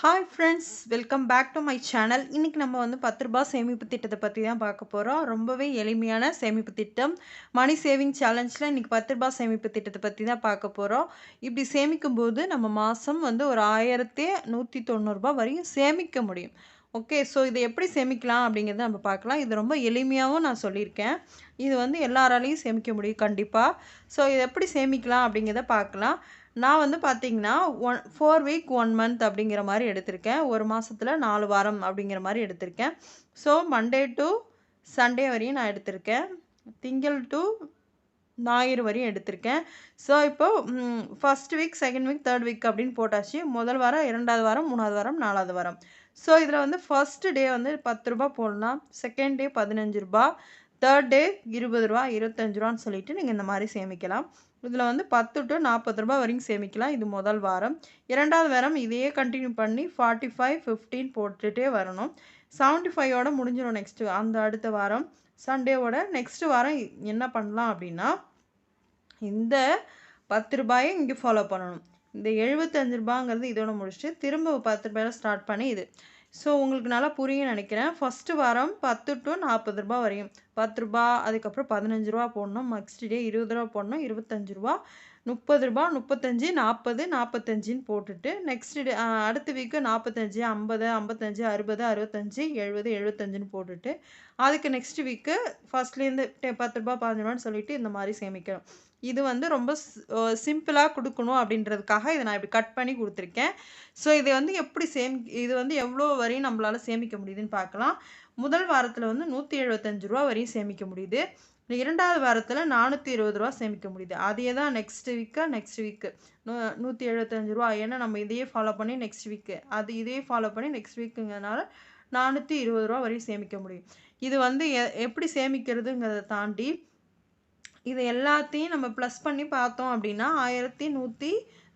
Hi friends welcome back to my channel இன்றைக்கி நம்ம வந்து பத்து ரூபா சேமிப்பு திட்டத்தை பற்றி தான் பார்க்க போகிறோம் ரொம்பவே எளிமையான சேமிப்பு திட்டம். மணி சேவிங் சேலஞ்சில் இன்றைக்கி பத்து ரூபா சேமிப்பு திட்டத்தை பற்றி தான் பார்க்க போகிறோம் இப்படி சேமிக்கும் போது நம்ம மாதம் வந்து ஒரு ஆயிரத்தி நூற்றி தொண்ணூறுரூபா வரையும் சேமிக்க முடியும். ஓகே ஸோ இதை எப்படி சேமிக்கலாம் அப்படிங்கிறத நம்ம பார்க்கலாம். இது ரொம்ப எளிமையாகவும் நான் சொல்லியிருக்கேன். இது வந்து எல்லாராலையும் சேமிக்க முடியும் கண்டிப்பாக ஸோ இதை எப்படி சேமிக்கலாம் அப்படிங்கிறத பார்க்கலாம். நான் வந்து பார்த்தீங்கன்னா one four week one month அப்படிங்கிற மாதிரி எடுத்திருக்கேன். ஒரு மாதத்தில் நாலு வாரம் அப்படிங்கிற மாதிரி எடுத்திருக்கேன். ஸோ மண்டே டு சண்டே வரையும் நான் எடுத்திருக்கேன். திங்கள் டு ஞாயிறு வரையும் எடுத்திருக்கேன். ஸோ இப்போ first week second week third week அப்படின்னு போட்டாச்சு. முதல் வாரம் இரண்டாவது வாரம் மூணாவது வாரம் நாலாவது வாரம். ஸோ இதில் வந்து ஃபஸ்ட்டு டே வந்து பத்து ரூபா போடலாம். செகண்ட் டே பதினஞ்சு ரூபா தேர்ட் டே இருபது ரூபா இருபத்தஞ்சு ரூபான்னு சொல்லிட்டு நீங்கள் இந்த மாதிரி சேமிக்கலாம். இதில் வந்து பத்து டு நாற்பது ரூபா வரைக்கும் சேமிக்கலாம். இது முதல் வாரம். இரண்டாவது வாரம் இதையே கண்டினியூ பண்ணி ஃபார்ட்டி ஃபைவ் ஃபிஃப்டீன் போட்டுகிட்டே வரணும். செவன்ட்டி ஃபைவோட முடிஞ்சிடும் நெக்ஸ்ட்டு அந்த அடுத்த வாரம் சண்டேவோட நெக்ஸ்ட்டு வாரம் என்ன பண்ணலாம் அப்படின்னா இந்த பத்து ரூபாயை இங்கே ஃபாலோ பண்ணணும். இந்த எழுபத்தஞ்சு ரூபாங்கிறது இதோட முடிச்சுட்டு திரும்ப பத்து ரூபாயில் ஸ்டார்ட் பண்ணி இது. ஸோ உங்களுக்கு நல்லா புரியும் நினைக்கிறேன். ஃபஸ்ட்டு வாரம் பத்து டு நாற்பது ரூபா வரையும். பத்து ரூபா அதுக்கப்புறம் பதினஞ்சு ரூபா போடணும். நெக்ஸ்ட் டே இருபது ரூபா போடணும். இருபத்தஞ்சு ரூபா. முப்பது ரூபா முப்பத்தஞ்சு நாற்பது நாற்பத்தஞ்சின்னு போட்டுட்டு நெக்ஸ்ட் டே அடுத்த வீக்கு நாற்பத்தஞ்சு ஐம்பது ஐம்பத்தஞ்சு அறுபது அறுபத்தஞ்சு எழுபது எழுபத்தஞ்சுன்னு போட்டுட்டு அதுக்கு நெக்ஸ்ட் வீக்கு ஃபஸ்ட்லேருந்து பத்து ரூபா பதினஞ்சு ரூபான்னு சொல்லிட்டு இந்த மாதிரி சேமிக்கணும். இது வந்து ரொம்ப சிம்பிளாக கொடுக்கணும் அப்படின்றதுக்காக இதை நான் இப்படி கட் பண்ணி கொடுத்துருக்கேன். ஸோ இதை வந்து எப்படி சேமி இது வந்து எவ்வளோ வரையும் நம்மளால் சேமிக்க முடியுதுன்னு பார்க்கலாம். முதல் வாரத்தில் வந்து நூற்றி எழுபத்தஞ்சு ரூபா வரையும் சேமிக்க முடியுது. இரண்டாவது வாரத்தில் நானூற்றி இருபது ரூபா சேமிக்க முடியுது. அதையே தான் நெக்ஸ்ட் வீக்காக நெக்ஸ்ட் வீக்கு நூ நூற்றி எழுபத்தஞ்சு ரூபா. ஏன்னா நம்ம இதையே ஃபாலோ பண்ணி நெக்ஸ்ட் வீக்கு அது இதையே ஃபாலோ பண்ணி நெக்ஸ்ட் வீக்குங்கிறனால நானூற்றி இருபது ரூபா வரையும் சேமிக்க முடியும். இது வந்து எ எப்படி சேமிக்கிறதுங்கிறத தாண்டி இது எல்லாத்தையும் நம்ம ப்ளஸ் பண்ணி பார்த்தோம் அப்படின்னா ஆயிரத்தி நூற்றி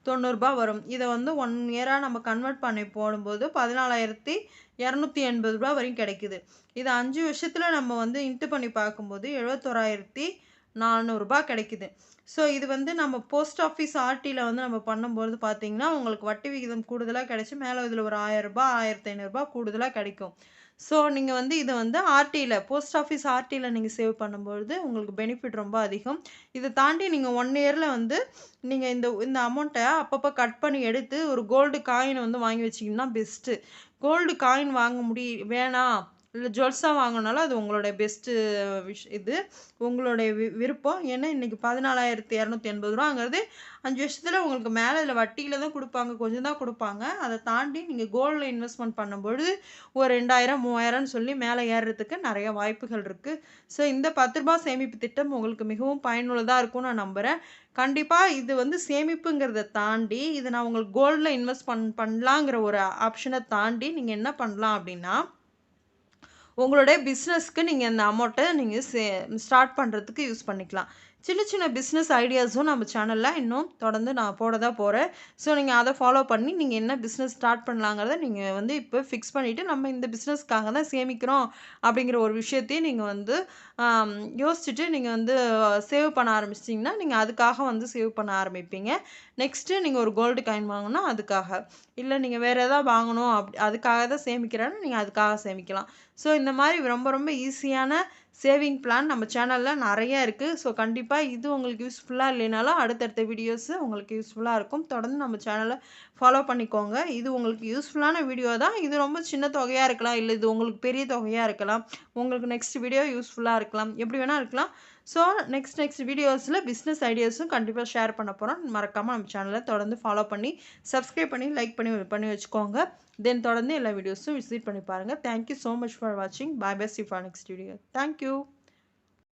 தொண்ணூறுபா வரும். இதை வந்து ஒன் இயராக நம்ம கன்வெர்ட் பண்ணி போடும்போது பதினாலாயிரத்தி இரநூத்தி எண்பது ரூபா வரையும் கிடைக்குது. இது அஞ்சு வருஷத்தில் நம்ம வந்து இன்ட்டு பண்ணி பார்க்கும்போது எழுபத்தோராயிரத்தி நானூறுரூபா கிடைக்குது. ஸோ இது வந்து நம்ம போஸ்ட் ஆஃபீஸ் ஆர்டியில் வந்து நம்ம பண்ணும்போது பார்த்திங்கன்னா உங்களுக்கு வட்டி விகிதம் கூடுதலாக கிடைச்சி மேலே இதில் ஒரு ஆயிரரூபா ஆயிரத்தி ஐநூறுரூபா கூடுதலாக கிடைக்கும். ஸோ நீங்கள் வந்து இதை வந்து ஆர்டியில் போஸ்ட் ஆஃபீஸ் ஆர்டியில் நீங்கள் சேவ் பண்ணும்பொழுது உங்களுக்கு பெனிஃபிட் ரொம்ப அதிகம். இதை தாண்டி நீங்கள் ஒன் இயரில் வந்து நீங்கள் இந்த இந்த அமௌண்ட்டை அப்பப்போ கட் பண்ணி எடுத்து ஒரு கோல்டு காயின் வந்து வாங்கி வச்சிங்கன்னா பெஸ்ட்டு கோல்டு காயின் வாங்க முடிய வேணாம். இல்லை ஜுவல்ஸாக வாங்கினாலும் அது உங்களுடைய பெஸ்ட்டு விஷ் இது. உங்களுடைய வி விருப்பம். ஏன்னா இன்றைக்கி பதினாலாயிரத்தி இரநூத்தி எண்பது ரூபாங்கிறது அஞ்சு வருஷத்தில் உங்களுக்கு மேலே இதில் வட்டியில் தான் கொடுப்பாங்க. கொஞ்சம் தான் கொடுப்பாங்க. அதை தாண்டி நீங்கள் கோல்டில் இன்வெஸ்ட்மெண்ட் பண்ணும்பொழுது ஒரு ரெண்டாயிரம் மூவாயிரம்னு சொல்லி மேலே ஏறுறதுக்கு நிறைய வாய்ப்புகள் இருக்குது ஸோ இந்த பத்து ரூபா சேமிப்பு திட்டம் உங்களுக்கு மிகவும் பயனுள்ளதாக இருக்கும்னு நான் நம்புகிறேன் கண்டிப்பாக இது வந்து சேமிப்புங்கிறத தாண்டி இது நான் உங்களுக்கு கோல்டில் இன்வெஸ்ட் பண் பண்ணலாங்கிற ஒரு ஆப்ஷனை தாண்டி நீங்கள் என்ன பண்ணலாம் அப்படின்னா உங்களுடைய பிஸ்னஸ்க்கு நீங்கள் இந்த அமௌண்ட்டை நீங்கள் சே ஸ்டார்ட் பண்ணுறதுக்கு யூஸ் பண்ணிக்கலாம். சின்ன சின்ன பிஸ்னஸ் ஐடியாஸும் நம்ம சேனலில் இன்னும் தொடர்ந்து நான் போட தான் போகிறேன் ஸோ நீங்கள் அதை ஃபாலோ பண்ணி நீங்கள் என்ன பிஸ்னஸ் ஸ்டார்ட் பண்ணலாங்கிறத நீங்கள் வந்து இப்போ ஃபிக்ஸ் பண்ணிவிட்டு நம்ம இந்த பிஸ்னஸ்க்காக தான் சேமிக்கிறோம் அப்படிங்கிற ஒரு விஷயத்தையும் நீங்கள் வந்து யோசிச்சுட்டு நீங்கள் வந்து சேவ் பண்ண ஆரம்பிச்சிட்டிங்கன்னா நீங்கள் அதுக்காக வந்து சேவ் பண்ண ஆரம்பிப்பீங்க. நெக்ஸ்ட்டு நீங்கள் ஒரு கோல்டு காயின் வாங்கினா அதுக்காக. இல்லை நீங்கள் வேறு எதாவது வாங்கணும் அப் அதுக்காக தான் சேமிக்கிறேன்னு நீங்கள் அதுக்காக சேமிக்கலாம். ஸோ இந்த மாதிரி ரொம்ப ரொம்ப ஈஸியான சேவிங் பிளான் நம்ம சேனலில் நிறைய இருக்குது ஸோ கண்டிப்பாக இது உங்களுக்கு யூஸ்ஃபுல்லாக இல்லைனாலும் அடுத்தடுத்த வீடியோஸு உங்களுக்கு யூஸ்ஃபுல்லாக இருக்கும். தொடர்ந்து நம்ம சேனலை ஃபாலோ பண்ணிக்கோங்க. இது உங்களுக்கு யூஸ்ஃபுல்லான வீடியோ தான். இது ரொம்ப சின்ன தொகையாக இருக்கலாம். இல்லை இது உங்களுக்கு பெரிய தொகையாக இருக்கலாம். உங்களுக்கு நெக்ஸ்ட் வீடியோ யூஸ்ஃபுல்லாக இருக்கலாம். எப்படி வேணால் இருக்கலாம். ஸோ நெக்ஸ்ட் நெக்ஸ்ட் வீடியோஸில் பிஸ்னஸ் ஐடியாஸும் கண்டிப்பாக ஷேர் பண்ண போகிறோம் மறக்காமல் நம்ம சேனலை தொடர்ந்து ஃபாலோ பண்ணி சப்ஸ்கிரைப் பண்ணி லைக் பண்ணி பண்ணி வச்சுக்கோங்க. தென் தொடர்ந்து எல்லா வீடியோஸும் விசிட் பண்ணி பாருங்கள் தேங்க்யூ ஸோ மச் ஃபார் வாட்சிங் bye best for next video thank you you.